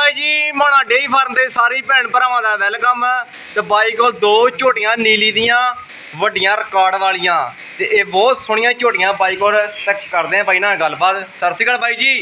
ਬਾਈ ਜੀ ਮਾਣਾ dairy farm ਦੇ ਸਾਰੇ ਭੈਣ ਭਰਾਵਾਂ ਦਾ ਵੈਲਕਮ। ਤੇ ਬਾਈ ਕੋਲ ਦੋ ਝੋਟੀਆਂ ਨੀਲੀ ਦੀਆਂ ਵੱਡੀਆਂ ਰਿਕਾਰਡ ਵਾਲੀਆਂ। ਤੇ ਇਹ ਬਹੁਤ ਸੋਹਣੀਆਂ ਝੋਟੀਆਂ ਬਾਈ ਕੋਲ ਤੱਕ ਕਰਦੇ ਆ ਬਾਈ ਨਾਲ ਗੱਲਬਾਤ। ਸਤਿ ਸ਼੍ਰੀ ਅਕਾਲ ਬਾਈ ਜੀ।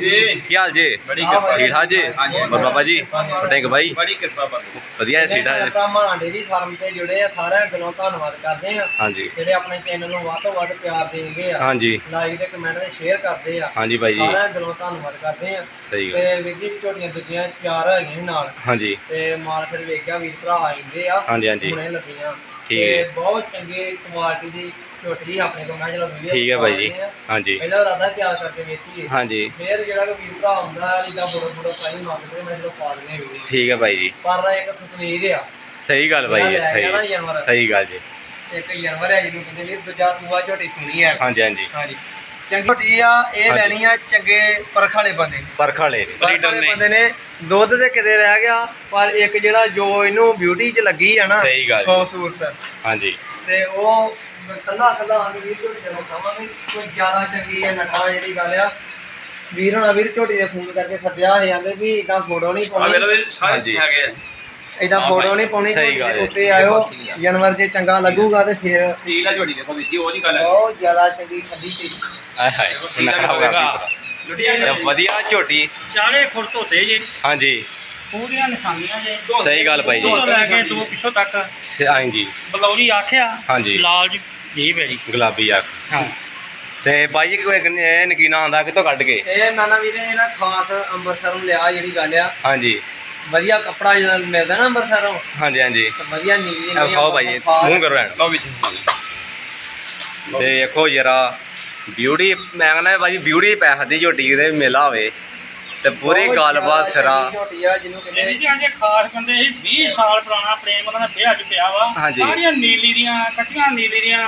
ਜੀ ਕੀ ਹਾਲ ਜੀ? ਬੜੀ ਕਿਰਪਾ ਠੀਕ ਠਾਕ ਜੀ? ਬਾਬਾ ਜੀ? ਫਟੇਕ ਬਾਈ? ਬੜੀ ਕਿਰਪਾ ਬਾਬੂ ਵਧੀਆ ਠਾਕ ਜੀ? ਭਰਾਵਾਂ ਡੇਰੀ ਫਾਰਮ ਤੇ ਜੁੜੇ ਆ ਸਾਰਿਆਂ ਦਿਲੋਂ ਧੰਨਵਾਦ ਕਰਦੇ ਆ। ਹਾਂਜੀ। ਜਿਹੜੇ ਆਪਣੇ ਚੈਨਲ ਨੂੰ ਵੱਧ ਤੋਂ ਵੱਧ ਪਿਆਰ ਦੇਂਦੇ ਆ। ਹਾਂਜੀ। ਲਾਈਕ ਤੇ ਕਮੈਂਟ ਤੇ ਸ਼ੇਅਰ ਕਰਦੇ ਆ। ਹਾਂਜੀ ਬਾਈ ਜੀ। ਸਾਰਿਆਂ ਦਿਲੋਂ ਧੰਨਵਾਦ ਕਰਦੇ ਆ। ਸਹੀ ਗੱਲ। ਤੇ ਵੀਰ ਜੀ ਝੋਟੀਆਂ ਦੂਜੀਆਂ ਚਾਰ ਹੈਗੀਆਂ ਨਾਲ। ਹਾਂਜੀ। ਤੇ ਮਾਲ ਫਿਰ ਵੇਖਿਆ ਵੀਰ ਭਰਾ ਆਉਂਦੇ ਆ। ਹਾਂਜੀ ਹਾਂਜੀ। ਹੁਣੇ ਲੱਗੀਆਂ। ਠੀਕ ਤੇ ਹੈ। ਬਹੁਤ ਚੰਗੇ ਕੁਆਲਿਟੀ ਦੀ ਝੋਟੀ ਆਪਣੇ ਕੋਲ। ਮੈਂ ਚਲੋ ਵੀਡੀਓ ਠੀਕ ਹੈ ਬਾਈ ਜੀ। ਹਾਂਜੀ। ਪਹਿਲਾਂ ਇਰਾਦਾ ਕਿਆ ਕਰਕੇ ਵੇਚੀਏ ਹਾਂਜੀ। ਫਿਰ ਜਿਹੜਾ ਕੋਈ ਵੀਰ ਭਰਾ ਹੁੰਦਾ ਜਿੱਦਾਂ ਬੜਾ ਬੜਾ ਸਾਈ ਮੰਗਦੇ ਮੈਂ ਚਲੋ ਪਾ ਦਿੰਦੇ ਵੀਡੀਓ। ਠੀਕ ਹੈ ਬਾਈ ਜੀ। ਪਰ ਇੱਕ ਸੁਪਨੀਰ ਆ। ਸਹੀ ਗੱਲ ਬਾਈ ਜੀ ਗਿਆ ਨਾ ਸਹੀ ਜਾਨਵਰ। ਸਹੀ ਗੱਲ ਜੀ। ਇੱਕ ਜਾਨਵਰ ਹੈ ਜਿਹਨੂੰ ਕਹਿੰਦੇ ਵੀ ਦੂਜਾ ਸੂਆ ਝੋਟੀ ਸੁਣੀ ਹੈ ਹਾਂਜੀ ਹਾਂਜੀ। ਹਾਂਜੀ। ਚੰਗੀ ਝੋਟੀ ਆ ਇਹ ਹਾਂਜੀ। ਲੈਣੀ ਆ ਚੰਗੇ ਪਰਖ ਵਾਲੇ ਬੰਦੇ ਨੇ। ਪਰਖ ਵਾਲੇ ਪਰਖ ਵਾਲੇ ਬੰਦੇ ਨੇ। ਦੁੱਧ ਤੇ ਕਿਤੇ ਰਹਿ ਗਿਆ ਪਰ ਇੱਕ ਜਿਹੜਾ ਜੋ ਇਹਨੂੰ ਬਿਊਟੀ 'ਚ ਲੱਗੀ ਆ ਨਾ ਸਹੀ ਗੱਲ ਜੀ। ਖੂਬਸੂਰਤ। ਹਾਂਜੀ। ਤੇ ਉਹ ਕੱਲਾ ਕੱਲਾ ਅੰਗ ਵੀਰ ਝੋਟੀ ਜਦੋਂ ਖਾਵਾਂਗੇ। ਕੋਈ ਜ਼ਿਆਦਾ ਚੰਗੀ ਹੈ ਨਖਾ ਜਿਹੜੀ ਗੱਲ ਆ। ਵੀਰ ਹੋਣਾ ਵੀਰ ਝੋਟੀ ਦੇ ਫੋਨ ਕਰਕੇ ਸੱਦਿਆ ਹੈ ਜਾਂਦੇ ਵੀ ਇਦਾਂ ਫੋਟੋ ਨਹੀਂ ਆ ਵੇਲੋ ਪਾਉਣੀ ਵੀ ਸਾਰੇ ਹਾਂਜੀ। ਹੈਗੇ ਆ। ਇਦਾਂ ਫੋਟੋ ਨਹੀਂ ਪਾਉਣੀ ਸਹੀ ਗੱਲ ਹੈ। ਉੱਤੇ ਆਇਓ। ਜਾਨਵਰ ਜੇ ਚੰਗਾ ਲੱਗੂਗਾ ਤੇ ਫਿਰ ਸੀਲ ਆ ਝੋਟੀ ਦੇਖੋ ਵੀਰ ਜੀ ਉਹ ਨਹੀਂ ਗੱਲ ਹੈ। ਬਹੁਤ ਜ਼ਿਆਦਾ ਚੰਗੀ ਠੰਡੀ ਚੀਜ਼ ਆਏ ਹਾਏ ਨਖਰਾ ਹੋ ਗਿਆ ਵੀ ਪਤਾ। ਲੁੱਟੀਆਂ ਤੇ ਵਧੀਆ ਝੋਟੀ। ਚਾਰੇ ਫੁੱਟ ਧੋਤੇ ਜੇ। ਹਾਂਜੀ। ਪੂਰੀਆਂ ਨਿਸ਼ਾਨੀਆਂ ਜੇ। ਸਹੀ ਗੱਲ ਭਾਈ ਜੀ। ਦੋ ਲੈ ਕੇ ਦੋ ਪਿੱਛੋਂ ਤੱਕ। ਤੇ ਹਾਂਜੀ ਬਲੌਰੀ ਆਖਿਆ ਹਾਂਜੀ। ਲਾਲ ਜੀ ਜੀਬ ਹੈ ਜੀ। ਗੁਲਾਬੀ ਆ। ਹਾਂ। ਤੇ ਬਾਈ ਜੀ ਕੋਈ ਨਕੀਨਾ ਆਉਂਦਾ ਕਿਤੋਂ ਕੱਢ ਕੇ? ਇਹ ਮੈਂ ਨਾ ਵੀਰੇ ਇਹ ਨਾ ਖਾਸ ਅੰਮ੍ਰਿਤਸਰੋਂ ਲਿਆ ਜਿਹੜੀ ਗੱਲ ਆ। ਹਾਂਜੀ। ਵਧੀਆ ਕੱਪੜਾ ਜਿਹੜਾ ਮਿਲਦਾ ਨਾ ਅੰਮ੍ਰਿਤਸਰੋਂ ਹਾਂਜੀ ਹਾਂਜੀ। ਤੇ ਵਧੀਆ ਨੀਲੀ ਇਹ ਖਾਓ ਭਾਈ ਜੀ ਮੂੰਹ ਕਰੋ ਐਨ। ਲਓ ਵੀ ਤੇ ਦੇਖੋ ਜਰਾ ਬਿਊਟੀ ਮੈਂ ਕਹਿੰਦਾ ਭਾਈ ਬਿਊਟੀ ਪੈਸਾ ਦੀ ਝੋਟੀ ਦੇ ਮੇਲਾ ਹੋਵੇ। ਤੇ ਪੂਰੀ ਗੱਲਬਾਤ ਸਿਰਾ। ਝੋਟੀ ਆ ਜਿਹਨੂੰ ਕਹਿੰਦੇ ਜੀ ਆਂਦੇ ਖਾਸ ਬੰਦੇ ਸੀ 20 ਸਾਲ ਪੁਰਾਣਾ ਪ੍ਰੇਮ ਉਹਨਾਂ ਦਾ ਵਿਆਹ ਅੱਜ ਪਿਆ ਵਾ। ਹਾਂਜੀ। ਸਾਰੀਆਂ ਨੀਲੀ ਦੀਆਂ ਕੱਟੀਆਂ ਨੀਲੀ ਦੀਆਂ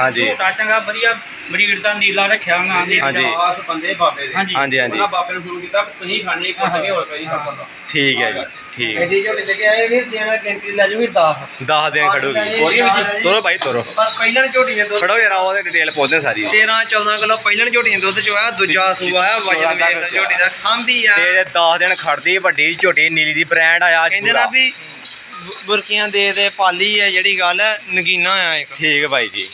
ਹਾਂਜੀ। ਝੋਟਾ ਚੰਗਾ ਵਧੀਆ ਬਰੀਡ ਦਾ ਨੀਲਾ ਰੱਖਿਆ ਉਹਨਾਂ ਹਾਂਜੀ। ਆਸ ਬੰਦੇ ਬਾਬੇ ਦੇ। ਹਾਂਜੀ। ਹਾਂਜੀ ਹਾਂਜੀ। ਉਹਨਾਂ ਬਾਬੇ ਨੂੰ ਫੋਨ ਕੀਤਾ ਤੁਸੀਂ ਖਾਣੀ ਇੱਕ ਖਾਣੀ ਹੋਰ ਕੋਈ ਖਾਣ ਦਾ ਠੀਕ ਹੈ ਜੀ ਠੀਕ। ਹੈ ਐਡੀ ਝੋਟੀ ਤੇ ਕਿ ਆਏ ਵੀਰ ਦੇਣਾ ਗਿਣਤੀ ਲੈ ਜੂਗੀ 10 10 ਦਿਨ ਖੜੂਗੀ ਤੋਰੋ ਭਾਈ ਤੋਰੋ। ਪਰ ਪਹਿਲਾਂ ਝੋਟੀ ਨੇ ਦੁੱਧ ਖੜੋ ਜਰਾ ਉਹਦੇ ਡਿਟੇਲ ਪੁੱਛਦੇ ਸਾਰੀ। 13 14 ਕਿਲੋ ਪਹਿਲਾਂ ਝੋਟੀ ਨੇ ਦੁੱਧ ਚੋਇਆ ਦੂਜਾ ਸੂਆ ਆ ਵਜਨ ਵੇਖ ਲਓ ਝੋਟੀ ਦਾ ਖਾਂਬੀ ਆ। ਤੇ 10 ਦਿਨ ਖੜਦੀ ਵੱਡੀ ਝੋਟੀ ਨੀਲੀ ਦੀ ਬ੍ਰਾਂਡ ਆਇਆ ਕਹਿੰਦੇ ਨਾ ਵੀ ਬੁਰਕੀਆਂ ਦੇ ਦੇ ਪਾਲੀ ਹੈ ਜਿਹੜੀ ਗੱਲ ਹੈ, ਨਗੀਨਾ ਆ ਇੱਕ। ਠੀਕ ਹੈ ਭਾਈ ਜੀ।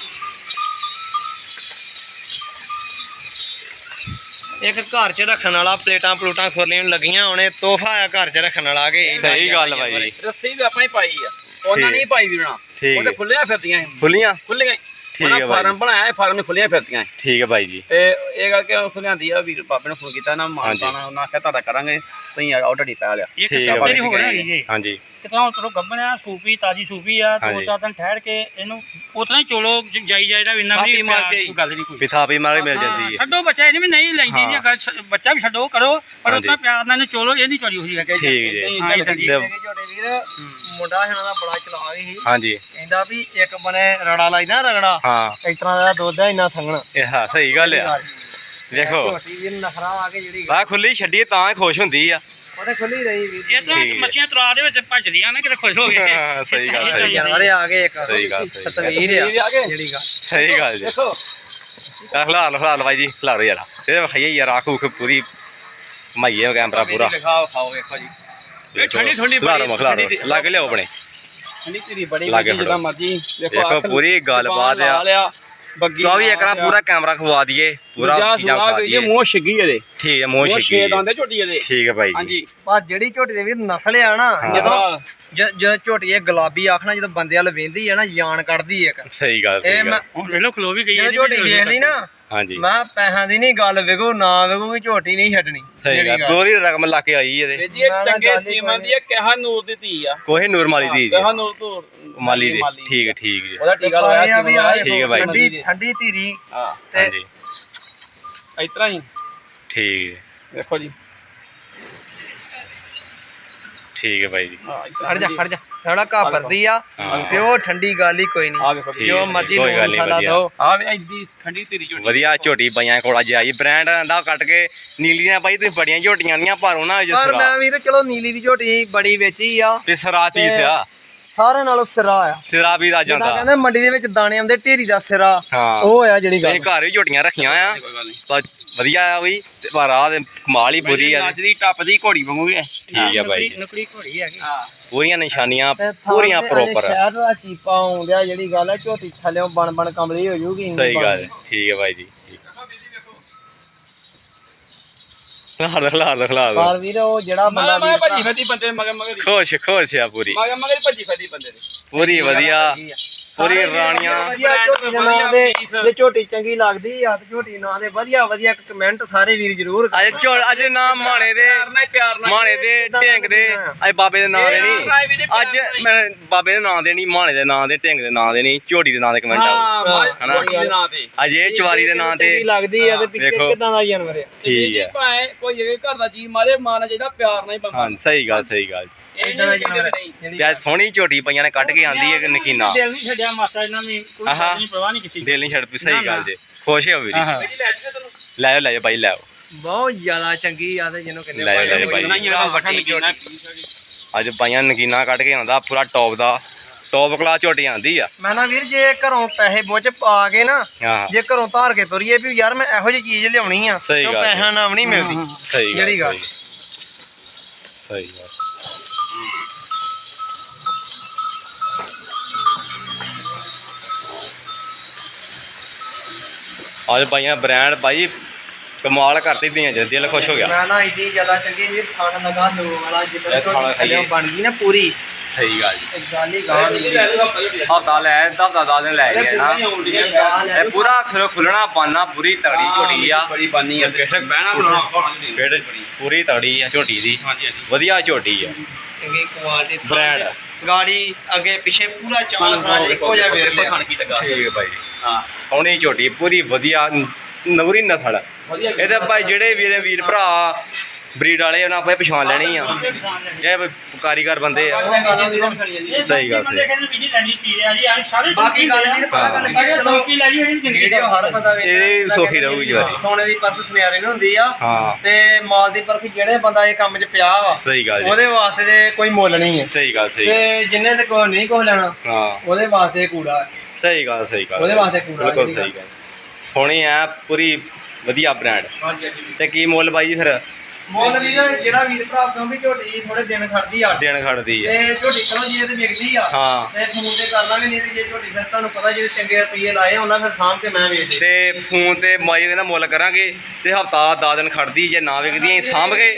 ਇੱਕ ਘਰ 'ਚ ਰੱਖਣ ਵਾਲਾ ਪਲੇਟਾਂ ਪਲੂਟਾਂ ਖੋਲੀਆਂ ਨੂੰ ਲੱਗੀਆਂ ਹੁਣੇ ਤੋਹਫਾ ਆ ਘਰ 'ਚ ਰੱਖਣ ਵਾਲਾ ਕਿ ਸਹੀ ਗੱਲ ਭਾਈ ਜੀ ਰੱਸੀ ਵੀ ਆਪਣੀ ਪਾਈ ਆ। ਉਹਨਾਂ ਠੀਕ। ਨਹੀਂ ਪਾਈ ਵੀਰਣਾ ਠੀਕ। ਉਹਦੇ ਹੈ ਖੁੱਲੀਆਂ ਫਿਰਦੀਆਂ ਸੀ। ਖੁੱਲੀਆਂ ਖੁੱਲੀਆਂ ਠੀਕ ਹੈ ਉਹਨਾਂ ਭਾਈ। ਫਾਰਮ ਬਣਾਇਆ ਫਾਰਮ ਨੇ ਖੁੱਲੀਆਂ ਫਿਰਦੀਆਂ ਸੀ। ਠੀਕ ਹੈ ਭਾਈ ਜੀ। ਤੇ ਇਹ ਗੱਲ ਕਿ ਉਸ ਲਿਆਂਦੀ ਆ ਵੀਰ ਬਾਬੇ ਨੂੰ ਫੋਨ ਕੀਤਾ ਨਾ ਹਾਂਜੀ। ਤਾਣਾ ਉਹਨਾਂ ਆਖਿਆ ਤੁਹਾਡਾ ਕਰਾਂਗੇ ਤੁਸੀਂ ਆਰਡਰ ਨਹੀਂ ਪਾ ਲਿਆ ਇੱਕ ਠੀਕ ਹੈ ਸਭ ਭਾਈ ਤੇਰੀ ਹੋ ਰਹੀ ਜੀ ਹਾਂਜੀ। ਕਿਤਨਾ ਚਲੋ ਗੱਬਣਿਆ ਸੂਪੀ ਤਾਜੀ ਸੂਪੀ ਆ ਦੋ ਹਾਂਜੀ। ਚਾਰ ਦਿਨ ਠਹਿਰ ਕੇ ਇਹਨੂੰ ਉਤਨਾ ਹੀ ਚੋਲੋ ਜ- ਜਾਈ ਜਾਈਦਾ ਵੀ ਇੰਨਾ ਵੀ ਥਾਪੀ ਮਾਰ ਪਿਆਰ ਕੇ ਕੋਈ ਗੱਲ ਨਹੀਂ ਕੋਈ। ਪਿਥਾ ਵੀ ਮਾਰ ਕੇ ਮਿਲ ਜਾਂਦੀ ਹੈ। ਛੱਡੋ ਬੱਚਾ ਇਹਨੇ ਵੀ ਨਹੀਂ ਲੈਂਦੀ ਗੱਲ ਛ- ਬੱਚਾ ਵੀ ਛੱਡੋ ਕਰੋ ਪਰ ਹਾਂਜੀ। ਉਤਨਾ ਪਿਆਰ ਨਾਲ ਇਹਨੂੰ ਚੋਲੋ ਇਹ ਨਹੀਂ ਚੋਰੀ ਹੋਈ ਹੈ ਠੀਕ ਜੀ। ਹਾਂ ਜੀ। ਤੇ- ਵੀਰ ਮੁੰਡਾ ਇਹਨਾਂ ਦਾ ਬੜਾ ਚਲਾਕ ਸੀ। ਹਾਂਜੀ। ਕਹਿੰਦਾ ਵੀ ਇੱਕ ਬਨੇ ਰੜਾ ਲਾਈਦਾ ਰਗੜਾ ਹਾਂ। ਇਸ ਤਰ੍ਹਾਂ ਦਾ ਦੁੱਧ ਹੈ ਇੰਨਾ ਸੰਗਣਾ ਇਹ ਹਾਂ ਸਹੀ ਗੱਲ ਆ। ਦੇਖੋ। ਝੋਟੀ ਵੀ ਨਖਰਾ ਆ ਕੇ ਜਿਹੜੀ ਬਾ ਖੁੱਲੀ ਛੱਡੀ ਤਾਂ ਖੁਸ਼ ਹੁੰਦੀ ਆ। ਉਹਦੇ ਖੁੱਲੀ ਰਹੀ ਵੀਰ ਇਹ ਤਾਂ ਠੀਕ ਹੈ। ਮੱਛੀਆਂ ਤਰਾ ਦੇ ਵਿੱਚ ਭੱਜਦੀਆਂ ਨੇ ਕਿਤੇ ਖੁਸ਼ ਹੋ ਗਏ। ਹਾਂ, ਸਹੀ ਗੱਲ, ਇਹ ਤਾਂ ਸਹੀ ਜਾਨਵਰ ਆ ਗਏ ਇੱਕ। ਸਹੀ ਗੱਲ, ਸਹੀ ਗੱਲ। ਤਸਵੀਰ ਆ। ਜਿਹੜੀ ਗੱਲ। ਸਹੀ ਗੱਲ ਜੀ। ਦੇਖੋ। ਖਲਾ ਖਲਾ ਭਾਈ ਜੀ ਖਲਾ ਰੋ ਯਾਰ। ਇਹ ਵਿਖਾਈਏ ਯਾਰ ਆਖ ਉਖ ਪੂਰੀ ਮਾਈਏ ਕੈਮਰਾ ਪੂਰਾ। ਦਿਖਾਓ ਖਾਓ ਵੇਖੋ ਜੀ। ਇਹ ਠੰਡੀ ਠੰਡੀ ਖਲਾ ਬੜੀ ਰੋ ਖਲਾ ਰੋ ਠੰਡੀ- ਲੱਗ ਲਿਆਓ ਆਪਣੇ। ਠੰਡੀ ਧੀਰੀ ਬੜੀ ਲਾਗੇ ਫੜੋ। ਜਿੱਦਾਂ ਮਰਜ਼ੀ। ਦੇਖੋ ਪੂਰੀ ਗੱਲਬਾਤ ਆ। ਬੱਗੀ ਤਾਂ ਵੀ ਇੱਕ ਨਾ ਪੂਰਾ ਕੈਮਰਾ ਖਵਾ ਦਈਏ ਪੂਰਾ ਪੂਰਾ ਚੀਜ਼ਾਂ ਖਵਾ ਦਈਏ। ਮੂੰਹ ਛਿੱਗੀ ਇਹਦੇ। ਠੀਕ ਹੈ ਮੋਹ ਮੂੰਹ ਛੇ ਦੰਦੇ ਝੋਟੀ ਇਹਦੇ। ਠੀਕ ਹੈ ਭਾਈ ਜੀ। ਹਾਂਜੀ। ਪਰ ਜਿਹੜੀ ਝੋਟੀ ਦੇ ਵੀਰ ਨਸਲ ਆ ਨਾ ਹਾਂ। ਜਦੋਂ ਜ- ਜਦੋਂ ਝੋਟੀ ਇਹ ਗੁਲਾਬੀ ਆਖਣਾ ਜਦੋਂ ਬੰਦੇ ਵੱਲ ਵੇਂਦੀ ਆ ਨਾ ਜਾਨ ਕੱਢਦੀ ਇੱਕ। ਸਹੀ ਗੱਲ ਇਹ ਸਹੀ ਮੈਂ ਗੱਲ ਹੁਣ ਵੇਲੋ ਖਲੋ ਵੀ ਗਈ ਜਦੋਂ ਇਹਦੀ ਝੋਟੀ ਵੀ ਵੇਖ ਲਈ ਨਾ ਹਾਂਜੀ। ਮੈਂ ਪੈਸਿਆਂ ਦੀ ਨਹੀਂ ਗੱਲ ਵਿਗੂ ਨਾ ਵਿਗੂਗੀ ਝੋਟੀ ਨਹੀਂ ਛੱਡਣੀ ਸਹੀ ਗੱਲ। ਪੂਰੀ ਰਕਮ ਲਾ ਕੇ ਆਈ ਇਹਦੇ। ਤੇ ਜੀ ਇਹ ਚੰਗੇ ਕੋਈ ਦੀ ਹੈ ਕਿਹਾ ਨੂਰ ਦੀ ਧੀ ਆ। ਕੋਹੇ ਨੂਰ ਮਾਲੀ ਦੀ ਜੀ ਕਿਹਾ ਨੂਰ ਤੋਂ ਮਾਲੀ ਦੀ। ਠੀਕ ਹੈ ਠੀਕ ਜੀ ਉਹਦਾ ਟੀਕਾ ਆ ਵੀ ਸੀ ਆ ਠੀਕ ਹੈ ਭਾਈ। ਠੰਡੀ ਠੰਡੀ ਧੀਰੀ। ਹਾਂ। ਹਾਂਜੀ। ਇਸ ਤਰ੍ਹਾਂ ਹੀ। ਠੀਕ ਹੈ। ਵੇਖੋ ਜੀ। ਠੀਕ ਹੈ ਭਾਈ ਜੀ। ਹਾਂ ਖੜ ਜਾ ਖੜ ਜਾ। ਥੋੜਾ ਘਾਪਰਦੀ ਆ ਹਾਂ। ਪਿਓ ਠੰਡੀ ਗੱਲ ਹੀ ਕੋਈ ਆ ਨਹੀਂ ਜੋ ਹੈ, ਮਰਜ਼ੀ ਮਸਾਲਾ ਵਧੀਆ। ਦੋ ਆ ਵੇ ਐਡੀ ਠੰਡੀ ਧੀਰੀ ਝੋਟੀ। ਵਧੀਆ ਝੋਟੀ ਬਾਈਆਂ ਕੋਲ ਅੱਜ ਆਈ। ਬ੍ਰਾਂਡ ਦਾ ਕੱਟ ਕੇ ਨੀਲੀਆਂ ਭਾਈ ਤੁਸੀਂ ਬੜੀਆਂ ਝੋਟੀਆਂ ਦੀਆਂ ਪਰ ਉਹਨਾਂ ਜਿਸ ਪਰ ਮੈਂ ਵੀਰ ਚਲੋ ਨੀਲੀ ਦੀ ਝੋਟੀ ਬੜੀ ਵੇਚੀ ਆ। ਤੇ ਸਰਾ ਚੀਜ਼ ਤੇ- ਆ। ਸਾਰਿਆਂ ਨਾਲੋਂ ਸਿਰਾ ਆ। ਸਿਰਾ ਵੀ ਦਾ ਜਿੱਦਾਂ। ਕਹਿੰਦੇ ਮੰਡੀ ਦੇ ਵਿੱਚ ਦਾਣੇ ਆਉਂਦੇ ਢੇਰੀ ਦਾ ਸਿਰਾ ਹਾਂ। ਉਹ ਆ ਜਿਹੜੀ ਗੱਲ। ਘਰ ਵੀ ਝੋਟੀਆਂ ਰੱਖੀਆਂ ਆ। ਤਾਂ ਵਧੀਆ ਆ ਬਈ ਤੇ ਪਰ ਆ ਤੇ ਕਮਾਲ ਹੀ ਪੂਰੀ ਆ ਨੱਚਦੀ ਟੱਪਦੀ ਘੋੜੀ ਵਾਂਗੂ ਹੈ ਠੀਕ ਆ ਬਾਈ। ਨਕਲੀ ਘੋੜੀ ਹੈਗੀ ਹਾਂ। ਪੂਰੀਆਂ ਨਿਸ਼ਾਨੀਆਂ ਤੇ ਥਾਂ ਪੂਰੀਆਂ ਤੇ ਪ੍ਰੋਪਰ ਅਜੇ ਸ਼ਹਿਰ ਦਾ ਚੀਪਾ ਆਉਂਦਿਆ ਜਿਹੜੀ ਗੱਲ ਹੈ ਝੋਟੀ ਥੱਲਿਓਂ ਬਣ ਬਣ ਕਮਲੀ ਹੋ ਜੂਗੀ ਸਹੀ ਗੱਲ ਹੈ। ਠੀਕ ਹੈ ਬਾਈ ਜੀ ਖਲਾ ਦੋ ਖਲਾ ਦੋ ਖਲਾ ਦੋ। ਪਰ ਵੀਰ ਉਹ ਜਿਹੜਾ ਬੰਦਾ ਮੈਂ ਮੈਂ ਵੀਰ ਭੱਜੀ ਫਿਰਦੀ ਬੰਦੇ ਮਗਰ ਮਗਰ ਦੀ। ਖੁਸ਼ ਖੁਸ਼ ਆ ਪੂਰੀ। ਮਗਰ ਮਗਰ ਹੀ ਭੱਜੀ ਫਿਰਦੀ ਬੰਦੇ ਦੀ। ਪੂਰੀ ਵਧੀਆ। ਪੂਰੀ ਰਾਣੀਆਂ। ਵਧੀਆ ਝੋਟੀ ਦੇ ਨਾਂ ਦੇ ਜੇ ਝੋਟੀ ਚੰਗੀ ਲੱਗਦੀ ਆ ਤੇ ਝੋਟੀ ਨਾਂ ਦੇ ਵਧੀਆ ਵਧੀਆ ਕਮੈਂਟ ਸਾਰੇ ਵੀਰ ਜ਼ਰੂਰ ਅੱਜ ਝੋੜ ਅੱਜ ਨਾਮ ਮਾਣੇ ਦੇ ਮਾਣੇ ਦੇ ਢਿੰਗ ਦੇ। ਅੱਜ ਬਾਬੇ ਦੇ ਨਾਂ ਦੇ ਨਹੀਂ। ਅੱਜ ਮੈਂ ਬਾਬੇ ਦੇ ਨਾਂ ਦੇ ਨਹੀਂ ਮਾਣੇ ਦੇ ਨਾਂ ਦੇ ਢਿੰਗ ਦੇ ਨਾਂ ਦੇ ਨਹੀਂ ਝੋਟੀ ਦੇ ਨਾਂ ਦੇ ਕਮੈਂਟ ਹਾਂ ਆਉ ਹਨਾ? ਘੋੜੀ ਦੇ ਨਾਂ ਤੇ। ਅੱਜ ਇਹ ਚਵਾਰੀ ਦੇ ਨਾਂ ਤੇ ਲੱਗਦੀ ਆ ਤੇ ਪਿੱਛੇ। ਕਿਦਾਂ ਦਾ ਜਾਨਵਰ ਆ ਠੀਕ ਹੈ ਭਾਵੇਂ ਕੋਈ ਜਗ੍ਹਾ ਘਰ ਦਾ ਚੀਜ਼ ਮਾਰੇ ਮਾਰਨਾ ਚਾਹੀਦਾ ਪਿਆਰ ਨਾਲ ਹੀ ਬੰਦਾ। ਹਾਂ ਸਹੀ ਗੱਲ ਸਹੀ ਗੱਲ। ਇਹ ਏਦਾਂ ਦਾ ਨਹੀਂ ਜਾਨਵਰ ਨਹੀਂ ਜਿਹੜੀ ਤੇ ਅੱਜ ਸੋਹਣੀ ਝੋਟੀ ਪਈਆਂ ਨੇ ਕੱਢ ਕੇ ਆਂਦੀ ਹੈ ਨਕੀਨਾ। ਦਿਲ ਨਹੀਂ ਛੱਡਿਆ ਮਾਸਟਰ ਇਹਨਾਂ ਨੇ ਕੋਈ ਆਹਾ। ਨਹੀਂ ਪਰਵਾਹ ਨਹੀਂ ਕੀਤੀ। ਦਿਲ ਨਹੀਂ ਛੱਡ ਪਈ ਸਹੀ ਗੱਲ ਜੇ। ਖੁਸ਼ ਹੋ ਵੀਰੀ। ਆਹਾ। ਲੈ ਜੀ ਤੈਨੂੰ। ਲੈ ਆਓ ਲੈ ਆਓ ਬਾਈ ਲੈ ਆਓ। ਬਹੁਤ ਜ਼ਿਆਦਾ ਚੰਗੀ ਆ ਤੇ ਜਿਹਨੂੰ ਕਹਿੰਦੇ ਲੈ ਜਾਓ, ਲੈ ਜਾਓ ਬਾਈ। ਝੋਟੀ। ਅੱਜ ਪਾਈਆਂ ਨਗੀਨਾ ਕੱਢ ਕੇ ਆਉਂਦਾ ਪੂਰਾ ਟੌਪ ਦਾ। ਟੌਪ ਕਲਾਸ ਝੋਟੀ ਆਂਦੀ ਆ। ਮੈਂ ਨਾ ਵੀਰ ਜੇ ਘਰੋਂ ਪੈਸੇ ਬੁੱਝ ਪਾ ਕੇ ਨਾ ਹਾਂ। ਜੇ ਘਰੋਂ ਧਾਰ ਕੇ ਤੁਰੀਏ ਵੀ ਯਾਰ ਮੈਂ ਇਹੋ ਜਿਹੀ ਚੀਜ਼ ਲਿਆਉਣੀ ਆ ਸਹੀ ਤੇ ਉਹ ਗੱਲ ਹੈ। ਪੈਸਿਆਂ ਨਾਲ ਵੀ ਨਹੀਂ ਮਿਲਦੀ। ਸਹੀ ਗੱਲ ਜਿਹੜੀ ਗੱਲ। ਸਹੀ ਗੱਲ। ਅੱਜ ਪਾਈਆਂ ਬ੍ਰਾਂਡ ਭਾਈ ਕਮਾਲ ਕਰਤੀ ਦੀਆਂ ਜੇ ਦਿਲ ਖੁਸ਼ ਹੋ ਗਿਆ ਮੈਂ ਨਾ ਇੰਨੀ ਜ਼ਿਆਦਾ ਚੰਗੀ ਵੀਰ ਖਾਣ ਲਗਾ ਲੋ ਵਾਲਾ ਜਿੱਦਾਂ ਇਹ ਖਾਣਾ ਝੋਟੀ ਥੱਲਿਓਂ ਖਾਈਏ। ਬਣ ਗਈ ਨਾ ਪੂਰੀ ਸਹੀ ਗੱਲ। ਜੀ ਗੱਲ ਹਫਤਾ ਲੈ ਹਫਤਾ ਦਾ ਦਿਨ ਲੈ ਗਿਆ ਨਾ। ਇਹ ਪੂਰਾ ਖੁੱਲ- ਖੁੱਲਣਾ ਪਾਨਾ ਪੂਰੀ ਤਗੜੀ ਝੋਟੀ ਆ। ਬੜੀ ਬਾਨੀ ਆ। ਬੇਸ਼ੱਕ ਬਹਿਣਾ ਨਹੀਂ ਫਿਰ ਪੂਰੀ ਤਗੜੀ ਆ ਝੋਟੀ ਦੀ। ਹਾਂਜੀ ਹਾਂਜੀ। ਵਧੀਆ ਝੋਟੀ ਆ। ਕੁਆਲਿਟੀ। ਗਾੜੀ ਅੱਗੇ ਪਿੱਛੇ ਪੂਰਾ ਚਾਲ ਥਾਂ ਇੱਕੋ ਜਿਹਾ ਵੇਰ ਲਿਆ ਖਾਣ ਕੀ ਲੱਗਾ ਠੀਕ ਹੈ ਭਾਈ। ਹਾਂ। ਸੋਹਣੀ ਝੋਟੀ ਪੂਰੀ ਵਧੀਆ ਨਵਰੀ ਨਸਲ ਇਹਦੇ ਭਾਈ ਜਿਹੜੇ ਵੀਰੇ ਵੀਰ ਭਰਾ ਬਰੀਡ ਵਾਲੇ ਉਹਨਾਂ ਆਪੇ ਪਛਾਣ ਲੈਣੀ ਆ। ਇਹ ਵੀ ਕਾਰੀਗਰ ਬੰਦੇ ਆ। ਸਹੀ ਗੱਲ, ਸਹੀ। ਵੀ ਜੀ ਬਾਕੀ ਗੱਲ ਵੀਰ ਪਤਾ ਗੱਲ ਕੀ ਚਲੋ ਲੈ ਜ਼ਿੰਦਗੀ ਵੀਡੀਓ ਹਰ ਬੰਦਾ ਵੇਖਦਾ ਇਹ ਬੰਦਾ ਸੌਖੀ ਕਹਿੰਦਾ ਰਹੂਗੀ ਵੀ ਵਾਰੀ। ਸੋਨੇ ਦੀ ਪਰਸ ਸੁਨਿਆਰੇ ਨੂੰ ਹੁੰਦੀ ਆ ਹਾਂ। ਤੇ ਮਾਲ ਦੀ ਪਰਖ ਜਿਹੜੇ ਬੰਦਾ ਇਹ ਕੰਮ 'ਚ ਪਿਆ ਵਾ ਸਹੀ ਗੱਲ ਜੀ। ਉਹਦੇ ਵਾਸਤੇ ਤੇ ਕੋਈ ਮੁੱਲ ਨਹੀਂ ਹੈ। ਸਹੀ ਗੱਲ ਸਹੀ ਤੇ ਜਿੰਨੇ ਤੇ ਕੋਈ ਨਹੀਂ ਕੁਛ ਲੈਣਾ ਹਾਂ। ਉਹਦੇ ਵਾਸਤੇ ਕੂੜਾ। ਸਹੀ ਗੱਲ ਸਹੀ ਗੱਲ। ਉਹਦੇ ਵਾਸਤੇ ਕੂੜਾ ਬਿਲਕੁਲ ਸਹੀ ਗੱਲ। ਸੋਹਣੀ ਆ ਪੂਰੀ ਵਧੀਆ ਬ੍ਰਾਂਡ ਹਾਂਜੀ। ਤੇ ਕੀ ਮੁੱਲ ਬਾਈ ਜੀ ਫਿਰ? ਮੁੱਲ ਵੀ ਨਾ ਜਿਹੜਾ ਵੀਰ ਭਰਾ ਤੋਂ ਵੀ ਝੋਟੀ ਥੋੜੇ ਦਿਨ ਖੜਦੀ ਆ। ਦੇਣ ਖੜਦੀ ਆ। ਤੇ ਝੋਟੀ ਕਰੋ ਜੇ ਤੇ ਵਿਕਦੀ ਆ ਹਾਂ। ਤੇ ਫੋਨ ਤੇ ਕਰ ਲਾਂਗੇ ਨਹੀਂ ਤੇ ਜੇ ਝੋਟੀ ਫਿਰ ਤੁਹਾਨੂੰ ਪਤਾ ਜਿਹੜੇ ਚੰਗੇ ਰੁਪਏ ਲਾਏ ਉਹਨਾਂ ਫਿਰ ਸਾਂਭ ਕੇ ਮੈਂ ਵੇਚ ਦੇ। ਤੇ ਫੋਨ ਤੇ ਮਾਈ ਦਾ ਮੁੱਲ ਕਰਾਂਗੇ ਤੇ ਹਫਤਾ 10 ਦਿਨ ਖੜਦੀ ਜੇ ਨਾ ਵਿਕਦੀ ਅਸੀਂ ਸਾਂਭ ਕੇ।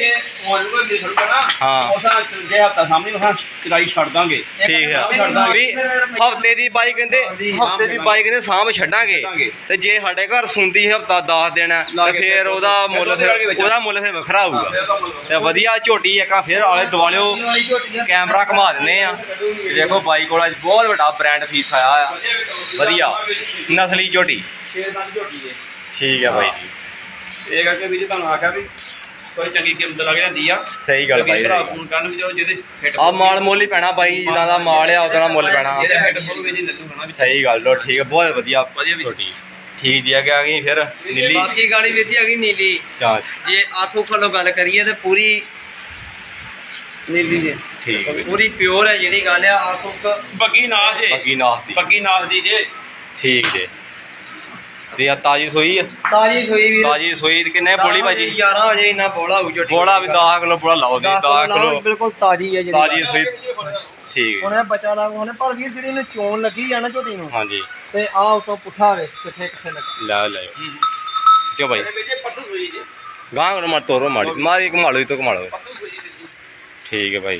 ਹੋਰ ਕੋਈ ਨਹੀਂ ਖੜੂਗਾ ਨਾ ਹਾਂ। ਉਸਾਂ ਜੇ ਹਫਤਾ ਸਾਹਮਣੇ ਉਸਾਂ ਚਲਾਈ ਛੱਡ ਦਾਂਗੇ। ਠੀਕ ਆ। ਵੀ ਹਫ਼ਤੇ ਦੀ ਬਾਈ ਕਹਿੰਦੇ ਹਫ਼ਤੇ ਦੀ ਬਾਈ ਕਹਿੰਦੇ ਸਾਂਭ ਛੱਡਾਂਗੇ। ਤੇ ਜੇ ਸਾਡੇ ਘਰ ਸੁੰਦੀ ਹਫਤਾ 10 ਦਿਨ ਤੇ ਫਿਰ ਉਹਦਾ ਮੁੱਲ ਫਿਰ ਉਹਦਾ ਮੁੱਲ ਫਿਰ ਵੱਖਰਾ ਹੋਊਗਾ ਤੇ ਵਧੀਆ ਝੋਟੀ ਇੱਕ ਫਿਰ ਆਲੇ ਦੁਆਲਿਓ ਕੈਮਰਾ ਘੁਮਾ ਦਿੰਨੇ ਆ। ਤੇ ਦੇਖੋ ਬਾਈ ਕੋਲ ਅੱਜ ਬਹੁਤ ਵੱਡਾ ਬ੍ਰਾਂਡ ਫੀਸ ਆਇਆ ਆ। ਵਧੀਆ। ਨਸਲੀ ਝੋਟੀ। ਠੀਕ ਆ ਬਾਈ ਜੀ। ਇਹ ਕਰਕੇ ਵੀ ਜੀ ਤੁਹਾਨੂੰ ਆਖਿਆ ਵੀ ਕੋਈ ਚੰਗੀ ਕੀਮਤ ਲੱਗ ਜਾਂਦੀ ਆ ਸਹੀ ਗੱਲ ਬਾਈ ਭਰਾ ਫੋਨ ਕਰਨ ਵੀ ਜਿਹਦੇ ਫਿੱਟ ਆ ਮਾਲ ਮੁੱਲ ਹੀ ਪੈਣਾ ਬਾਈ ਜਿੱਦਾਂ ਦਾ ਮਾਲ ਆ ਉਹਦਾ ਮੁੱਲ ਪੈਣਾ। ਜਿਹਦੇ ਫਿੱਟ ਪਊ ਵੀ ਜੀ ਨੱਤੂ ਹੋਣਾ ਵੀ ਸਹੀ ਗੱਲ ਲੋ ਠੀਕ ਆ ਬਹੁਤ ਵਧੀਆ ਵਧੀਆ ਵੀ। ਝੋਟੀ। ਠੀਕ ਜੀ ਆ ਗਿਆ ਗਈ ਫਿਰ ਨੀਲੀ। ਬਾਕੀ ਗਾੜੀ ਵਿੱਚ ਹੀ ਹੈਗੀ ਨੀਲੀ। ਜਾਂਚ ਜੇ ਆਖੋ ਖਲੋ ਗੱਲ ਕਰੀਏ ਤੇ ਪੂਰੀ ਨੀਲੀ ਜੇ। ਠੀਕ ਹੈ ਪੂਰੀ ਪਿਓਰ ਹੈ ਜਿਹੜੀ ਗੱਲ ਆ ਆਖੋ ਬੱਗੀ ਨਾਸ ਜੇ। ਬੱਗੀ ਨਾਸ ਦੀ। ਬੱਗੀ ਨਾਸ ਦੀ ਜੇ। ਠੀਕ ਜੇ। ਤੇ ਆ ਤਾਜੀ ਸੋਈ ਆ? ਤਾਜੀ ਸੋਈ ਵੀਰ। ਤਾਜੀ ਸੋਈ ਤੇ ਕਿੰਨੇ ਬੋਲੀ ਭਾਜੀ? 11 ਵਜੇ ਇੰਨਾ ਬੋਲਾ ਹੋਊ ਝੋਟੀ ਬੋਲਾ ਵੀ 10 ਕਿਲੋ ਬੋਲਾ ਲਾਓ ਦੀ 10 ਕਿਲੋ ਬਿਲਕੁਲ ਤਾਜੀ ਹੈ ਜਿਹੜੀ ਤਾਜੀ ਸੋਈ। ਠੀਕ ਹੁਣ ਇਹ ਬੱਚਾ ਲਾ ਹੁਣ ਪਰ ਵੀਰ ਜਿਹੜੀ ਇਹਨੂੰ ਚੋਣ ਲੱਗੀ ਆ ਨਾ ਝੋਟੀ ਨੂੰ ਹਾਂਜੀ। ਤੇ ਆ ਉਤੋਂ ਪੁੱਠਾ ਵੇ ਕਿੱਥੇ ਕਿੱਥੇ ਲੱਗੀ। ਲੈ ਲੈ। ਚੋ ਭਾਈ ਗਾਂ ਕਰੋ ਮਾਰ ਤੋਰੋ ਮਾੜੀ। ਮਾਰੀ ਘੁਮਾ ਲਓ ਤੋਂ ਘੁਮਾ ਲਓ ਪਰਸੋਂ ਸੂਈ ਜੇ ਠੀਕ ਹੈ ਭਾਈ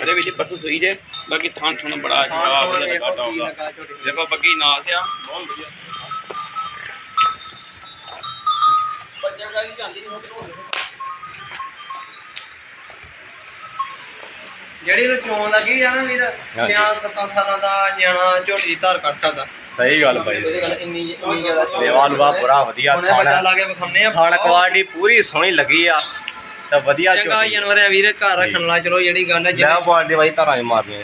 ਇਹਦੇ ਵਿੱਚ ਪਰਸੋਂ ਸੂਈ ਜੇ। ਬਾਕੀ ਥਾਂ ਥਣ ਬੜਾ ਦਾ ਹੋਊਗਾ ਲੱਗਾ ਝੋਟੀ ਨੂੰ। ਦੇਖੋ ਬੱਗੀ ਨਾਸ ਆ। ਬਹੁਤ ਵਧੀਆ ਬੱਚਿਆਂ ਦਾ ਜਾਂਦੀ ਨਹੀਂ ਹੋ ਜਿਹੜੀ ਨੂੰ ਚੋਣ ਲੱਗੀ ਆ ਨਾ ਵੀਰ ਹਾਂਜੀ। 6 ਸਾਲਾਂ ਦਾ ਨਿਆਣਾ ਝੋਟੀ ਦੀ ਧਾਰ ਕੱਢ ਸਕਦਾ। ਸਹੀ ਗੱਲ ਭਾਈ। ਉਹਦੀ ਗੱਲ ਇੰਨੀ ਇੰਨੀ ਜ਼ਿਆਦਾ ਚੋਣ ਦੇਵਾ ਲੂਆ ਵਧੀਆ ਹੁਣ ਖਾਣਾ ਲਾ ਕੇ ਵਿਖਾਉਂਦੇ ਆ। ਖਾਣ ਕੁਆਲਿਟੀ ਪੂਰੀ ਸੋਹਣੀ ਲੱਗੀ ਆ। ਤਾਂ ਵਧੀਆ ਚੰਗਾ ਝੋਟੀ। ਜਾਨਵਰ ਆ ਵੀਰ ਘਰ ਰੱਖਣ ਵਾਲਾ ਚਲੋ ਜਿਹੜੀ ਗੱਲ ਹੈ ਲੈ ਕੁਆਲਿਟੀ ਭਾਈ ਧਾਰਾਂ 'ਚ ਮਾਰਨੀਆਂ।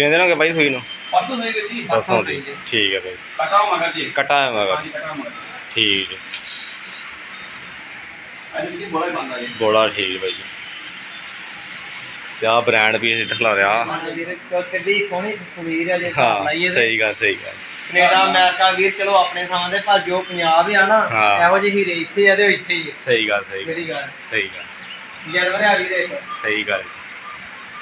ਕਿੰਨੇ ਦਿਨ ਹੋ ਗਏ ਬਾਈ ਸੂਈ ਨੂੰ? ਪਰਸੋਂ ਵੀਰ ਜੀ ਪਰਸੋਂ ਦੀ। ਠੀਕ ਹੈ ਬਾਈ। ਕਟਾ ਮਗਰ ਜੀ। ਕਟਾ ਹੈ ਮਗਾ ਹਾਂਜੀ ਕਟਾ ਮਗਰ ਠੀਕ ਹੈ। ਅੱਜ ਬੋਲਾ ਹੀ ਬੰਦਾ ਜੀ। ਬੋਲਾ ਠੀਕ ਹੈ ਬਾਈ ਜੀ। ਤੇ ਬ੍ਰਾਂਡ ਵੀ ਇਹ ਦਿਖਲਾ ਰਿਹਾ। ਵੀਰ ਕਿੱਡੀ ਸੋਹਣੀ ਤਸਵੀਰ ਹੈ ਜੇ ਹਾਂ ਸਾਹ ਲਾਈਏ ਤੇ ਸਹੀ ਗੱਲ ਸਹੀ ਗੱਲ। ਕੈਨੇਡਾ ਅਮਰੀਕਾ ਵੀਰ ਚਲੋ ਆਪਣੇ ਥਾਂ ਦੇ ਪਰ ਜੋ ਪੰਜਾਬ ਆ ਨਾ ਹਾਂ। ਇਹੋ ਜਿਹੀ ਹੀਰੇ ਇੱਥੇ ਆ ਤੇ ਉਹ ਇੱਥੇ ਹੀ ਆ। ਸਹੀ ਗੱਲ ਸਹੀ ਗੱਲ। ਜਿਹੜੀ ਗੱਲ? ਸਹੀ ਗੱਲ। ਜਾਨਵਰ ਆ ਵੀਰੇ ਸਹੀ ਗੱਲ।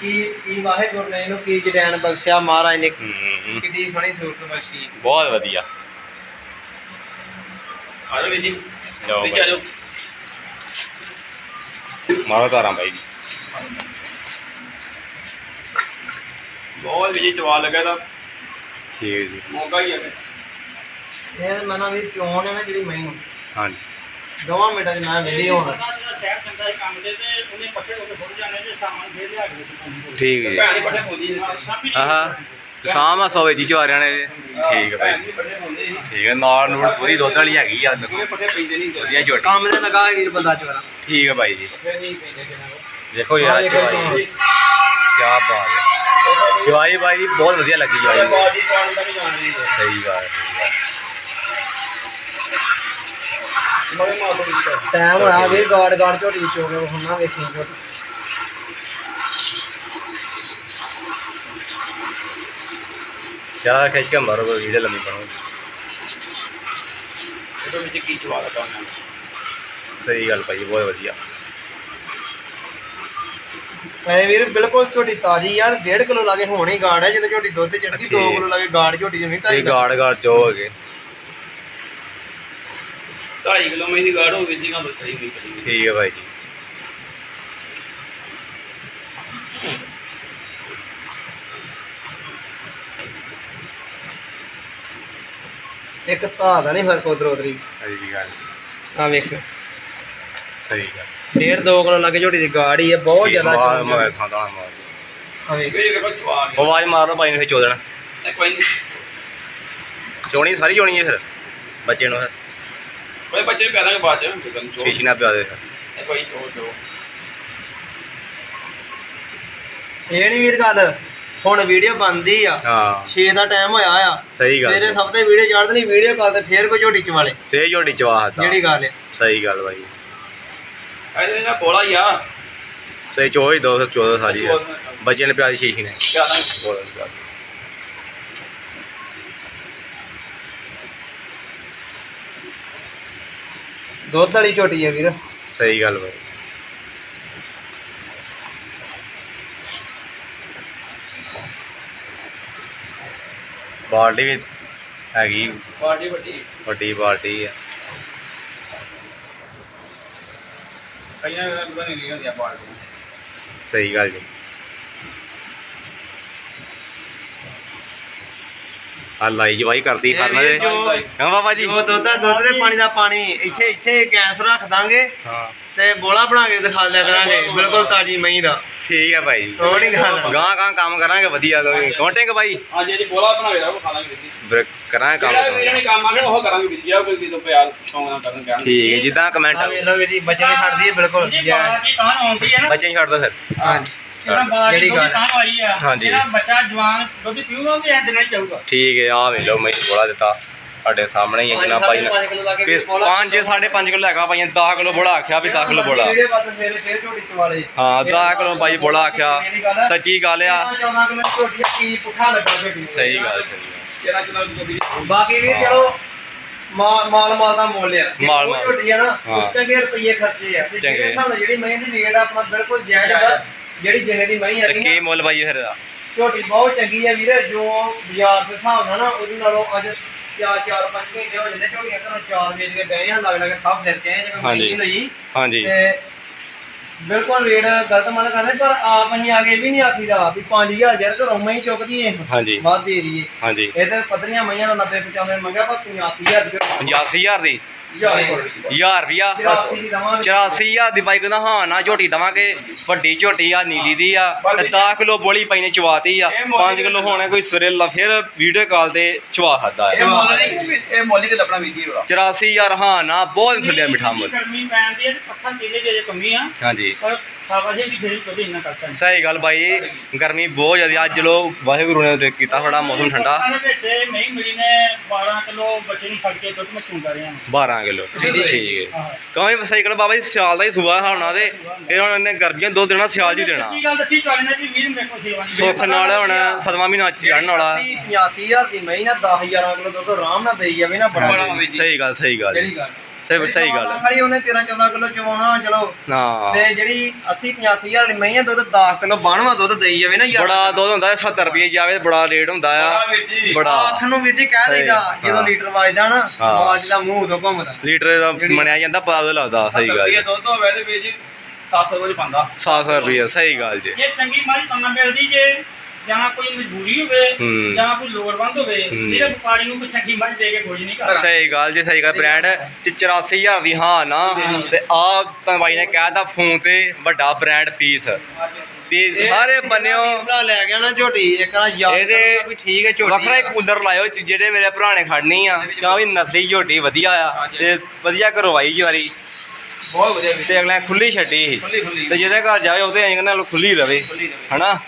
ਕੀ ਕੀ ਵਾਹਿਗੁਰੂ ਨੇ ਇਹਨੂੰ ਕੀ ਜਡੈਨ ਬਖਸ਼ਿਆ? ਮਹਾਰਾਜ ਨੇ ਹੂੰ ਕਿੱਡੀ ਸੋਹਣੀ ਸੂਰਤ ਬਖਸ਼ੀ। ਬਹੁਤ ਵਧੀਆ। ਆ ਜਾਓ ਵੀਰ ਜੀ। ਜਾਓ ਵੀਰ ਜੀ ਆ। ਜਾਓ। ਮਾਰੋ ਤਾਰਾਂ ਬਾਈ ਜੀ। ਬਹੁਤ ਵੀਰ ਜੀ ਚਵਾ ਲੱਗਾ ਤਾਂ ਠੀਕ ਹੈ ਜੀ। ਮੌਕਾ ਹੀ ਹੈ ਇਹ ਮਨਾ ਵੀ ਚੋਣ ਹੈ ਨਾ ਜਿਹੜੀ ਮੈਨੂੰ ਹਾਂਜੀ। ਦੋਵਾਂ ਮਿੰਟਾਂ ਦੀ ਮੈਂ ਵੇਲੀ ਹੋਣਾ। ਜਿਹੜਾ ਸ਼ਹਿਰ ਚੰਗਾ ਸੀ ਕੰਮ ਦੇ ਤੇ ਉਹਨੇ ਪੱਕੇ ਹੋ ਕੇ ਫੁੱਟ ਜਾਣੇ ਤੇ ਸਾਮਾਨ ਫੇਰ ਲਿਆ ਕੇ ਦਿੱਤੇ ਠੀਕ ਹੈ। ਜੀ ਭੈਣ ਜੀ ਪੱਠੇ ਪਾਉਂਦੀ ਹੈ ਸਾਪੀ ਆਹਾ ਸਾਮਾ ਸੋਵੇ ਜੀ ਚਵਾਰਿਆਂ ਨੇ। ਠੀਕ ਹੈ ਪੱਠੇ ਸੀ। ਠੀਕ ਹੈ ਨਾਲ ਨੂੜ ਪੂਰੀ ਦੁੱਧ ਵਾਲੀ ਹੈਗੀ ਆ ਪੂਰੇ ਪੱਠੇ ਪੈਂਦੇ ਨਹੀਂ ਵਧੀਆ ਝੋਟੀ। ਕੰਮ ਦੇ ਲਗਾ ਵੀਰ ਬੰਦਾ ਚੋਰਾ ਠੀਕ ਹੈ ਬਾਈ ਜੀ। ਫਿਰ ਨਹੀਂ ਪੈਂਦੇ ਕਿਨਾਂ ਦੇਖੋ ਯਾਰ ਦੇਖੋ ਕੀ ਬਾਤ ਹੈ। ਚਵਾਈ ਬਾਈ ਦੀ ਬਹੁਤ ਵਧੀਆ ਲੱਗੀ ਬਾਜੀ ਦਾ ਵੀ ਹੈ ਸਹੀ ਗੱਲ ਹੈ, ਸਹੀ ਗੱਲ ਮਗਰ ਮਾਰ ਦੋ ਜੀ ਤਾਂ ਟਾਈਮ ਹੋਇਆ ਵੀਰ ਗਾੜ ਗਾੜ ਝੋਟੀ ਵਿੱਚ ਹੋ ਗਿਆ ਹੁਣਾ ਵੇਖੀ ਝੋਟੀ ਚਲਾ ਖਿੱਚ ਕੇ ਮਾਰੋ ਕੋਈ ਵੀਡੀਓ ਲੰਮੀ ਬਣੋ ਇਹਦੇ ਵਿੱਚ ਕੀ ਉਹਨਾਂ ਨੇ ਸਹੀ ਗੱਲ ਭਾਈ ਬਹੁਤ ਵਧੀਆ। ਐ ਵੀਰ ਬਿਲਕੁਲ ਝੋਟੀ ਤਾਜੀ ਯਾਰ 1.5 ਕਿਲੋ ਲਾਗੇ ਹੋਣੀ ਗਾੜ ਹੈ ਜਦੋਂ ਝੋਟੀ ਦੁੱਧ ਚੜ ਗਈ 2 ਠੀਕ। ਕਿਲੋ ਲਾਗੇ ਗਾੜ ਝੋਟੀ ਜਮੀ ਤੇ ਗਾੜ ਗਾੜ ਚੋ ਹੋ ਗਏ 2.5 ਕਿਲੋ ਮਹੀਨੇ ਗਾੜ ਹੋ ਗਈ ਸੀ ਨਾ ਬਸਈ ਹੋਈ ਕਰੀ ਠੀਕ ਹੈ ਭਾਈ ਜੀ। ਇੱਕ ਧਾ ਦਾ ਨਹੀਂ ਫ਼ਰਕ ਉਧਰ ਉਧਰੀ। ਸਹੀ ਗੱਲ। ਆ ਵੇਖ। ਸਹੀ ਗੱਲ। 1.5 2 ਕਿਲੋ ਲਾਗੇ ਝੋਟੀ ਦੀ ਗਾੜ ਹੀ ਹੈ ਬਹੁਤ ਜ਼ਿਆਦਾ ਮਾਰ ਚੋਣ ਮਾਰ ਖਾਂਦਾ ਮਾਰ। ਆ ਵੇਖ। ਇਹ ਵੇਖੋ ਚਵਾ ਗਿਆ ਆਵਾਜ਼ ਮਾਰੋ ਭਾਈ ਨੂੰ ਫਿਰ ਚੋ ਦੇਣਾ ਇਹ ਕੋਈ ਨਹੀਂ ਚੋਣੀ ਸਾਰੀ ਚੋਣੀ ਹੈ ਫਿਰ ਬੱਚੇ ਨੂੰ ਫਿਰ। ਕੋਈ ਬੱਚੇ ਨੂੰ ਪਿਆਦਾ ਕੇ ਬਾਅਦ ਚ ਚੋ ਸ਼ੀਸ਼ੀ ਨਾਲ ਪਿਆ ਦੇ। ਫਿਰ ਇਹ ਕੋਈ ਚੋ ਚੋ ਇਹ ਨਹੀਂ ਵੀਰ ਗੱਲ ਹੁਣ ਵੀਡੀਓ ਬਣਦੀ ਆ। ਹਾਂ। 6 ਦਾ ਟਾਈਮ ਹੋਇਆ ਆ। ਸਹੀ ਗੱਲ ਸਵੇਰੇ। ਸਭ ਤੇ ਵੀਡੀਓ ਚੜ੍ਹ ਦੇਣੀ ਵੀਡੀਓ ਕਾਲ ਤੇ ਫੇਰ ਕੋਈ ਝੋਟੀ ਚਵਾਲੇ ਤੇ ਝੋਟੀ ਚਵਾ ਹੱਥਾ ਜਿਹੜੀ ਗੱਲ ਹੈ ਸਹੀ ਗੱਲ ਭਾਈ ਇਹਦੇ ਨਾਲ ਬੋਲਾ ਹੀ ਆ। ਸਹੀ ਚੋ ਹੀ 214 ਸਾਰੀ। ਬੱਚੇ ਨੇ। ਪਿਆ ਦੀ ਸ਼ੀਸ਼ੀ ਨੇ। ਪਿਆਦਾ ਬੋਲਣ ਦੁੱਧ ਵਾਲੀ ਝੋਟੀ ਹੈ ਵੀਰ। ਸਹੀ ਗੱਲ ਭਾਈ ਬਾਲਟੀ ਵੀ ਹੈਗੀ। ਪਾਰਟੀ ਵੱਡੀ। ਵੱਡੀ ਬਾਲਟੀ ਆ। ਕਈਆਂ ਦਾ ਪਤਾ ਨਹੀਂ ਲਿਆ ਪਾਰਟੀ ਸਹੀ ਗੱਲ ਜੀ। ਆ ਲਾਈ ਜਵਾਈ ਕਰਦੀ ਇਹ ਫਰਨਾ ਵੀਰ ਦੇ ਜੋ- ਹਾਂ ਬਾਬਾ ਜੀ? ਜੋ ਦੁੱਧ ਆ ਦੁੱਧ ਦੇ ਪਾਣੀ ਦਾ ਪਾਣੀ ਇੱਥੇ ਇੱਥੇ ਗੈਸ ਰੱਖ ਦਾਂਗੇ ਹਾਂ। ਤੇ ਬੋਲਾ ਬਣਾ ਕੇ ਦਿਖਾ ਦਿਆ ਕਰਾਂਗੇ ਬਿਲਕੁਲ ਤਾਜੀ ਮਹੀਂ ਦਾ। ਠੀਕ ਹੈ ਭਾਈ। ਉਹ ਨਹੀਂ ਗੱਲ ਗਾਂ ਗਾਂ ਕੰਮ ਕਰਾਂਗੇ ਵਧੀਆ ਕੋਈ ਕੌਂਟਿੰਗ ਭਾਈ ਅੱਜ ਇਹ ਬੋਲਾ ਬਣਾ ਕੇ ਉਹ ਖਾ ਲਾਂਗੇ ਵੀਰ ਜੀ। ਫਿਰ ਕਰਾਂਗੇ ਕੰਮ। ਜਿਹੜਾ ਵੀਰਾਂ ਨੇ ਕੰਮ ਆਖਣ ਉਹ ਕਰਾਂਗੇ ਵੀਰ ਜੀ। ਆ ਕੋਈ ਕਿਦੋਂ ਪਿਆਰ ਸੌਂਗ ਨਾ ਕਰਨ ਕਹਿਣ ਠੀਕ ਹੈ ਜਿੱਦਾਂ ਕਮੈਂਟ ਆ। ਵੇਖ ਲਓ ਵੀਰ ਬੱਚੇ ਨੇ ਛੱਡਦੀ ਹੈ ਬਿਲਕੁਲ। ਜੀ ਬਾਹਰ ਦੀ ਤਾਂ ਆਉਂਦੀ ਹੈ ਨਾ। ਬੱਚੇ ਹੀ ਛੱਡ ਦੋ ਫਿਰ। ਹਾਂਜੀ। ਜਿਹੜਾ ਬਾਹਰ ਦੀ ਜਿਹੜੀ ਗੱਲ। ਤਾਂ ਆਈ ਆ ਹਾਂਜੀ। ਜਿਹੜਾ ਬੱਚਾ ਜਵਾਨ ਦੁੱਧ ਪੀਊਗਾ ਉਹ ਵੀ ਐ ਦਿਨਾਂ ਹੀ ਜਾਊਗਾ ਠੀਕ ਹੈ ਆ ਵੇਖ ਲਓ ਮੈਂ ਬੋਲਾ ਦਿੱਤਾ ਤੁਹਾਡੇ ਸਾਹਮਣੇ ਹੀ ਹੈ ਕਿੰਨਾ ਭਾਈ ਨੇ 5 ਕਿਲੋ ਲਾ ਕੇ ਫਿਰ 5 5.5 ਕਿਲੋ ਹੈਗਾ ਭਾਈ 10 ਕਿਲੋ ਬੋਲਾ ਆਖਿਆ ਵੀ 10 ਕਿਲੋ ਬੋਲਾ ਵੀਡੀਓ ਬਾਅਦ ਸਵੇਰੇ ਫੇਰ ਝੋਟੀ ਚਵਾਲੇ ਹਾਂ 10 ਕਿਲੋ ਭਾਈ ਬੋਲਾ ਆਖਿਆ ਸੱਚੀ ਗੱਲ ਆ 14 ਕਿਲੋ ਝੋਟੀ ਆ, ਕੀ ਪੁੱਠਾ ਲੱਗਾ ਝੋਟੀ ਨੂੰ। ਸਹੀ ਗੱਲ ਸਹੀ ਗੱਲ। ਜਿਹੜਾ ਵੀ ਬਾਕੀ ਵੀ ਚਲੋ ਮਾਲ ਮਾਲ ਮਾਲ ਦਾ ਮੁੱਲ ਆ ਜੇ ਮਾਲ ਉਹ ਮਾਲ। ਝੋਟੀ ਆ ਨਾ ਹਾਂ। ਉਹ ਚੰਗੇ ਰੁਪਏ ਖਰਚੇ ਆ ਤੇ ਚੰਗੇ। ਜਿਹੜੇ ਹਿਸਾਬ ਨਾਲ ਜਿਹੜੀ ਮਹੀਂ ਦੀ ਰੇਟ ਆ ਆਪਣਾ ਬਿਲਕੁਲ ਜਾਇਜ਼ ਆ ਜਿਹੜੀ ਜਿੰਨੇ ਦੀ ਮਹੀਂ ਤੇ ਕੀ ਮੁੱਲ ਭਾਈ ਫਿਰ ਇਹਦਾ? ਝੋਟੀ ਬਹੁਤ ਚੰਗੀ ਆ ਵੀਰੇ ਜੋ ਬਾਜ਼ਾਰ ਦੇ ਹਿਸਾਬ ਨਾਲ ਨਾ ਉਹਦੇ ਨਾਲੋਂ ਅੱਜ ਚਾਰ ਚਾਰ ਪੰਜ ਘੰਟੇ ਹੋ ਜਾਂਦੇ ਝੋਟੀਆਂ ਘਰੋਂ ਚਾਰ ਵੇਚ ਕੇ ਗਏ ਆ ਲੱਗ ਲੱਗ ਸਭ ਫਿਰ ਕੇ ਆਏ ਜਿਵੇਂ ਹਾਂਜੀ। ਮਹੀਂ ਲਈ। ਹਾਂਜੀ। ਤੇ ਬਿਲਕੁਲ ਰੇਟ ਗਲਤ ਮਨ ਕਰਦੇ ਪਰ ਆਪ ਅਸੀਂ ਆ ਕੇ ਵੀ ਨਹੀਂ ਆਖੀਦਾ ਵੀ 5000 ਜਰ ਘਰੋਂ ਮਹੀਂ ਚੁੱਕਦੀ ਏ। ਹਾਂਜੀ। ਵੱਧ ਦੇ ਦਈਏ। ਹਾਂਜੀ। ਇਹ ਤੇ ਪਤਲੀਆਂ ਮਈਆਂ ਦਾ 90 95 ਮੰਗਿਆ ਪਰ 85000 ਦੀ 85000 ਦੀ? ਯਾਰ 1000 ਰੁਪਿਆ 84 ਦੀ। ਦਵਾਂਗੇ। 84000 ਦੀ ਬਾਈਕ ਦਾ ਹਾਂ ਨਾ ਝੋਟੀ ਦਵਾਂਗੇ। ਵੱਡੀ ਝੋਟੀ ਆ ਨੀਲੀ ਦੀ ਆ। ਤੇ 10 ਕਿਲੋ ਬੋਲੀ ਪਾਈ ਨੇ ਚਵਾਤੀ ਆ। 5 ਕਿਲੋ ਹੋਣਾ ਕੋਈ ਸਵੇਰੇ ਲਾ ਫਿਰ ਵੀਡੀਓ ਕਾਲ ਤੇ ਚਵਾ ਖਾਦਾ ਇਹ ਮੁੱਲ ਹੋਣਾ 84000 ਹਾਂ ਨਾ ਬਹੁਤ ਥੱਲਿਆ ਮਿਠਾ ਮੁੱਲ। ਗਰਮੀ ਪੈਂਦੀ ਹੈ ਤੇ ਪੱਖਾ ਕਿਲੇ ਜੇ ਕਮੀ ਆ। ਹਾਂਜੀ। ਪਰ ਸਾਵਾਜੇ ਵੀ ਫਿਰ ਕਦੇ ਇੰਨਾ ਕਰਤਾ ਨਹੀਂ। ਸਹੀ ਗੱਲ ਬਾਈ ਗਰਮੀ ਬਹੁਤ ਜ਼ਿਆਦਾ ਅੱਜ ਚਲੋ ਵਾਹਿਗੁਰੂ ਨੇ ਕੀਤਾ ਥੋੜਾ ਮੌਸਮ ਠੰਡਾ। ਨਹੀਂ ਮਿਲੀ ਨੇ 12 ਕਿਲੋ ਬੱਚੇ ਨੂੰ ਫੜ ਕੇ ਦੁੱਧ ਮੈਂ ਚੁੰਗਾ ਰਿਹਾ 12 ਕਿਲੋ ਠੀਕ ਹੈ। ਕਹਾਂ ਸਹੀ ਗੱਲ ਬਾਬਾ ਜੀ ਸਿਆਲ ਦਾ ਹੀ ਸੂਆ ਹਾਣਾ ਦੇ ਫਿਰ ਹੁਣ ਇਹਨੇ ਗਰਮੀਆਂ ਦੋ ਦੇਣਾ ਸਿਆਲ ਜੀ ਦੇਣਾ। ਸੱਚੀ ਗੱਲ ਦੱਸੀ ਚੱਲ ਨੇ ਵੀ ਵੀਰ ਮੇਰੇ ਕੋਲ ਸੇਵਾ ਨਹੀਂ ਸੁੱਖ ਨਾਲ ਹੁਣ ਸਦਮਾ ਮਹੀਨਾ ਚੜਨ ਵਾਲਾ। 85000 ਦੀ ਮਹੀਂ ਨਾ 10000 ਕਿਲੋ ਦੁੱਧ ਆਰਾਮ ਨਾਲ ਦੇਈ ਜਾਵੇ ਨਾ ਬੜਾ ਹਾਂਜੀ, ਸਹੀ ਗੱਲ ਸਹੀ ਗੱਲ। ਜਿਹੜੀ ਗੱਲ। ਸਹੀ ਸਹੀ ਗੱਲ ਖਾਲੀ ਉਹਨੇ 13 14 ਕਿਲੋ ਚਵਾਉਣਾ ਚਲੋ। ਹਾਂ। ਤੇ ਜਿਹੜੀ 80 85000 ਦੀ ਮਹੀਂ ਆ ਦੁੱਧ 10 ਕਿਲੋ 92 ਦੁੱਧ ਦੇਈ ਜਾਵੇ ਨਾ ਯਾਰ। ਬੜਾ ਦੁੱਧ ਹੁੰਦਾ 70 ਰੁਪਏ ਜਾਵੇ ਬੜਾ ਰੇਟ ਹੁੰਦਾ ਆ। ਬੜਾ ਆਖ ਨੂੰ ਵੀਰ ਜੀ ਕਹਿ ਦੇਈਦਾ ਜਦੋਂ ਹਾਂ। ਲੀਟਰ ਵੱਜਦਾ ਨਾ ਹਾਂ। ਆਵਾਜ਼ ਦਾ ਮੂੰਹ ਉਦੋਂ ਘੁੰਮਦਾ। ਲੀਟਰ ਦਾ ਮੰਨਿਆ ਜਾਂਦਾ ਪਤਾ ਲੱਗਦਾ ਸਹੀ ਗੱਲ ਜੀ। ਦੁੱਧ ਹੋਵੇ ਤੇ ਵੀਰ ਜੀ 700 ਰੁਪਏ ਪਾਉਂਦਾ। 700 ਰੁਪਏ ਸਹੀ ਗੱਲ ਜੀ। ਇਹ ਚੰਗੀ ਮਾਰੀ ਤਾਂ ਮਿਲਦੀ ਜੇ ਜਾਂ ਕੋਈ ਮਜਬੂਰੀ ਹੋਵੇ। ਜਾਂ ਕੋਈ ਲੋੜਵੰਦ ਹੋਵੇ। ਮੇਰੇ ਵਪਾਰੀ ਨੂੰ ਕੋਈ ਚੰਗੀ ਮਾਰੀ ਦੇ ਕੇ ਖੁਸ਼ ਨਹੀਂ ਕਰਦਾ। ਸਹੀ ਗੱਲ ਜੀ ਸਹੀ ਗੱਲ। ਬ੍ਰਾਂਡ ਚ 84000 ਦੀ ਹਾਂ ਨਾ ਤੇ ਆ ਤਾਂ ਬਾਈ ਨੇ ਕਹਿਤਾ ਫੋਨ ਤੇ ਵੱਡਾ ਬ੍ਰਾਂਡ ਪੀਸ ਵੀ ਸਾਰੇ ਬੰਨਿਓ। ਭਰਾ ਲੈ ਗਿਆ ਨਾ ਝੋਟੀ ਇੱਕ ਨਾ ਯਾਦ ਇਹਦੇ ਵੀ ਠੀਕ ਹੈ ਝੋਟੀ ਵੱਖਰਾ ਹੀ ਕੂਲਰ ਲਾਇਓ ਜਿਹੜੇ ਮੇਰੇ ਭਰਾ ਨੇ ਖੜਨੀ ਆ ਵੀ ਨਸਲੀ ਝੋਟੀ ਵਧੀਆ ਆ ਤੇ ਵਧੀਆ ਕਰਵਾਈ ਜੀ ਵਾਰੀ। ਬਹੁਤ ਵਧੀਆ ਵੀਰ ਤੇ ਅਗਲੇ ਖੁੱਲੀ ਛੱਡੀ ਤੇ ਜਿਹਦੇ ਘਰ ਜਾਵੇ ਉਹਦੇ ਐਂ ਕਹਿੰਦਾ ਖੁੱਲੀ ਰਵੇ। ਹਨਾ?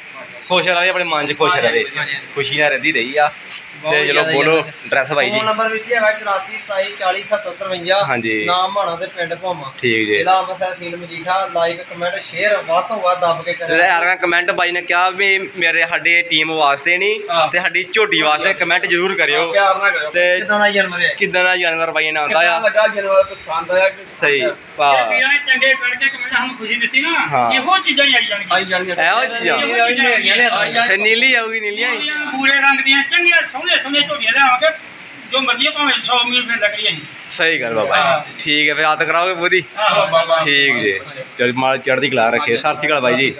ਖੁਸ਼ ਰਵੇ ਆਪਣੇ ਮਨ 'ਚ ਖੁਸ਼ ਰਵੇ। ਖੁਸ਼ੀ ਨਾਲ ਰਹਿੰਦੀ ਰਹੀ ਆ। ਤੇ ਚਲੋ ਬੋਲੋ ਜ਼ਿਆਦਾ। ਡਰੈਸ ਬਾਈ ਜੀ। ਫੋਨ ਨੰਬਰ ਵਿੱਚ ਹੈਗਾ 84 27 40 57 ਹਾਂਜੀ। ਨਾਮ ਮਾਣਾ ਤੇ ਪਿੰਡ ਭੋਮਾ। ਠੀਕ ਜੀ। ਜ਼ਿਲ੍ਹਾ ਅੰਮ੍ਰਿਤਸਰ ਸੀਲ ਮਜੀਠਾ। ਲਾਈਕ ਕਮੈਂਟ ਸ਼ੇਅਰ ਵੱਧ ਤੋਂ ਵੱਧ ਦੱਬ ਕੇ ਕਰਿਆ ਯਾਰ ਕਮੈਂਟ ਬਾਈ ਨੇ ਕਿਹਾ ਵੀ ਮੇਰੇ ਸਾਡੀ ਟੀਮ ਵਾਸਤੇ ਨਹੀਂ। ਤੇ ਸਾਡੀ ਝੋਟੀ ਵਾਸਤੇ ਕਮੈਂਟ ਜ਼ਰੂਰ ਕਰਿਓ। ਪਿਆਰ ਨਾਲ ਕਰਿਓ। ਤੇ ਕਿਦਾਂ ਦਾ ਜਾਨਵਰ ਹੈ? ਕਿਦਾਂ ਦਾ ਜਾਨਵਰ ਬਾਈ ਨੇ ਆਉਂਦਾ ਆ? ਲੱਗਾ ਜਨਵਰ ਪਸੰਦ ਆਇਆ ਕਿ ਸਹੀ ਇਹ ਭਾ ਵੀਰਾਂ ਨੇ ਚੰਗੇ ਕਰਕੇ ਕਮੈਂਟ ਸਾਨੂੰ ਖੁਸ਼ੀ ਦਿੱਤੀ ਨਾ। ਇਹੋ ਚੀਜ਼ਾਂ ਹੀ ਆਈ ਜਾਣਗੀਆਂ। ਆਈ ਜਾਣਗੇ ਇਹੋ ਚੀਜ਼ਾਂ। ਜਾਣਗੀਆਂ। ਨੀਲੀ ਆਊਗੀ ਨੀਲੀਆਂ ਬੂਰੇ ਰੰਗ ਦੀਆਂ ਚੰਗੀਆਂ ਸੋਹਣੇ ਸੋਹਣੇ ਝੋਟੀਆਂ ਲਿਆਵਾਂਗੇ ਜੋ ਮਰਜ਼ੀ ਆ, ਭਾਵੇਂ 100 ਮੀਲ ਫਿਰ ਲੱਗ ਰਹੀ ਹੈ ਸਹੀ ਗੱਲ ਬਾਬਾ। ਜੀ। ਠੀਕ ਹੈ ਫਿਰ ਆਦਤ ਕਰਾਓਗੇ ਪੂਰੀ ਆਹੋ ਠੀਕ ਜੀ। ਚਲ ਮਾਲ ਚੜ੍ਹਦੀ ਕਲਾ ਰੱਖੇ। ਸਤਿ ਸ਼੍ਰੀ ਅਕਾਲ ਬਾਈ ਜੀ।